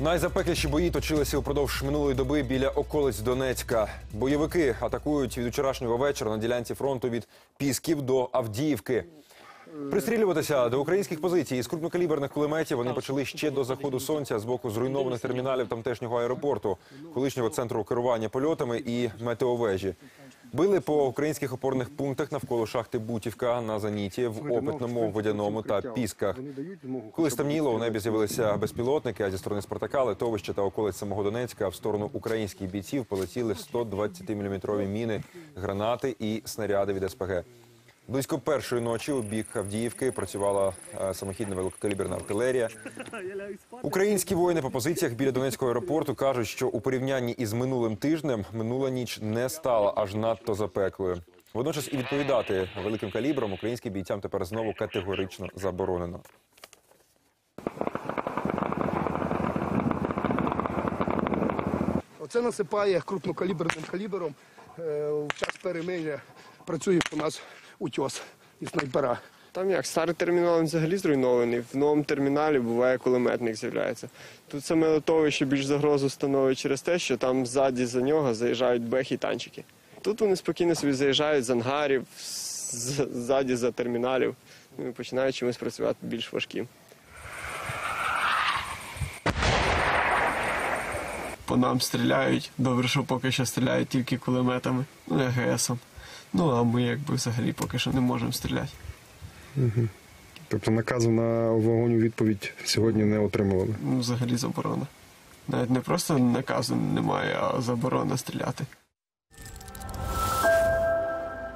Найзапекліші бої точилися упродовж минулої доби біля околиць Донецька. Бойовики атакують від вчорашнього вечора на ділянці фронту від Пісків до Авдіївки. Пристрілюватися до українських позицій із крупнокаліберних кулеметів вони почали ще до заходу сонця з боку зруйнованих терміналів тамтешнього аеропорту, колишнього центру керування польотами і метеовежі. Били по українських опорних пунктах навколо шахти Бутівка на Заніті, в Опитному, Водяному та Пісках. Коли стемніло, у небі з'явилися безпілотники, а зі сторони Спартака, литовища та околиць самого Донецька в сторону українських бійців полетіли 120-мм міни, гранати і снаряди від СПГ. Близько першої ночі у бік Авдіївки працювала е, самохідна великокаліберна артилерія. Українські воїни по позиціях біля Донецького аеропорту кажуть, що у порівнянні із минулим тижнем минула ніч не стала аж надто запеклою. Водночас і відповідати великим калібром українським бійцям тепер знову категорично заборонено. Оце насипає крупнокаліберним калібером. Е, В час перемир'я працює у нас утьос і снайпера. Там як старий термінал взагалі зруйнований. В новому терміналі буває кулеметник з'являється. Тут саме литовище більш загрозу становить через те, що там ззаді за нього заїжджають бехи і танчики. Тут вони спокійно собі заїжджають з ангарів, ззаді за терміналів ну, і починають чимось працювати більш важким. По нам стріляють. Добре, що поки що стріляють тільки кулеметами, ну і АГСом. Ну а ми якби взагалі поки що не можемо стріляти. Тобто наказу на вогонь у відповідь сьогодні не отримували. Ну, взагалі заборона. Навіть не просто наказу немає, а заборона стріляти.